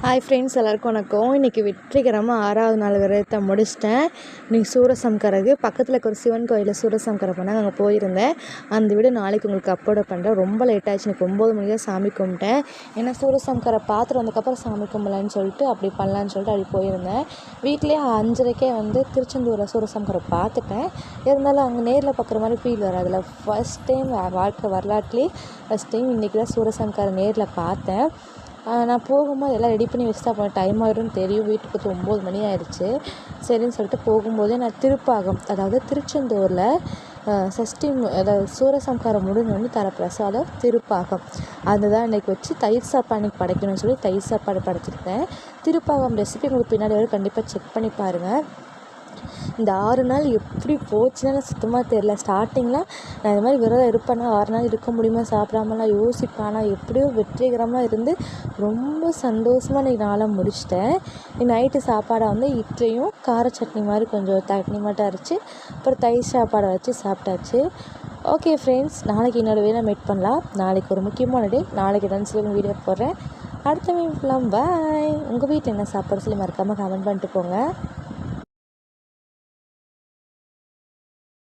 Hi friends எல்லாருக்கும் வணக்கம். இன்றைக்கி வெற்றிகரமாக ஆறாவது நாள் விரதத்தை முடிச்சிட்டேன். இன்றைக்கி சூரசம்கரகு பக்கத்தில் இருக்க ஒரு சிவன் கோயிலில் சூரசம்கரை பண்ணாங்க அங்கே போயிருந்தேன். அந்த வீடு நாளைக்கு உங்களுக்கு அப்லோட் பண்ணுறேன் ரொம்ப லேட் ஆச்சு எனக்கு ஒம்பது மணி தான் சாமி கும்பிட்டேன். ஏன்னா சூரசம்கரை பார்த்துட்டு வந்ததுக்கப்புறம் சாமி கும்பலான்னு சொல்லிட்டு அப்படி பண்ணலான்னு சொல்லிட்டு அப்படி போயிருந்தேன். வீட்லேயே அஞ்சரைக்கே வந்து திருச்செந்தூரில் சூரசம்கரை பார்த்துட்டேன் இருந்தாலும் அங்கே நேரில் பார்க்குற மாதிரி ஃபீல் வராதுல ஃபஸ்ட் டைம் வாழ்க்கை வரலாற்றுலேயே ஃபஸ்ட் டைம் இன்றைக்கி தான் சூரசம்கரை நேரில் பார்த்தேன். நான் போகும்போது எல்லாம் ரெடி பண்ணி வச்சுட்டு அப்புறம் டைம் ஆகிடும்னு தெரியும். வீட்டுக்கு வந்து ஒம்பது மணி ஆயிடுச்சு சரின்னு சொல்லிட்டு போகும்போதே நான் திருப்பாகம் அதாவது திருச்செந்தூரில் சஷ்டி அதாவது சூரசம்காரம் முடிஞ்சோடனே தர பிரசாதம் திருப்பாகம். அதுதான் இன்றைக்கி வச்சு தயிர் சாப்பாடு அன்றைக்கி படைக்கணும்னு சொல்லி தயிர் சாப்பாடு படைச்சிருக்கேன். திருப்பாகம் ரெசிபி உங்களுக்கு பின்னாடி வரும். கண்டிப்பாக செக் பண்ணி பாருங்கள் இந்த ஆறு நாள் எப்படி போச்சுன்னா எனக்கு சுத்தமாக தெரில ஸ்டார்டிங்கில் நான் இது மாதிரி விரதம் இருப்பேனா ஆறு நாள் இருக்க முடியுமா சாப்பிடாமலாம் யோசிப்பேன் ஆனால் எப்படியோ வெற்றிகரமாக இருந்து ரொம்ப சந்தோஷமாக இன்றைக்கி நாளாக முடிச்சிட்டேன். நைட்டு சாப்பாடை வந்து இட்லியும் கார சட்னி மாதிரி கொஞ்சம் தட்னி மட்டும் அரைச்சி அப்புறம் தயிர் சாப்பாடை வச்சு சாப்பிட்டாச்சு. ஓகே ஃப்ரெண்ட்ஸ் நாளைக்கு என்னோடய வேலை மீட் பண்ணலாம். நாளைக்கு ஒரு முக்கியமான டே நாளைக்கு டான்ஸ் வீடியோ போடுறேன். அடுத்த வீட்லாம் பாய் உங்கள் வீட்டில் என்ன சாப்பாடு சொல்லி மறக்காமல் கமெண்ட் பண்ணிட்டு போங்க.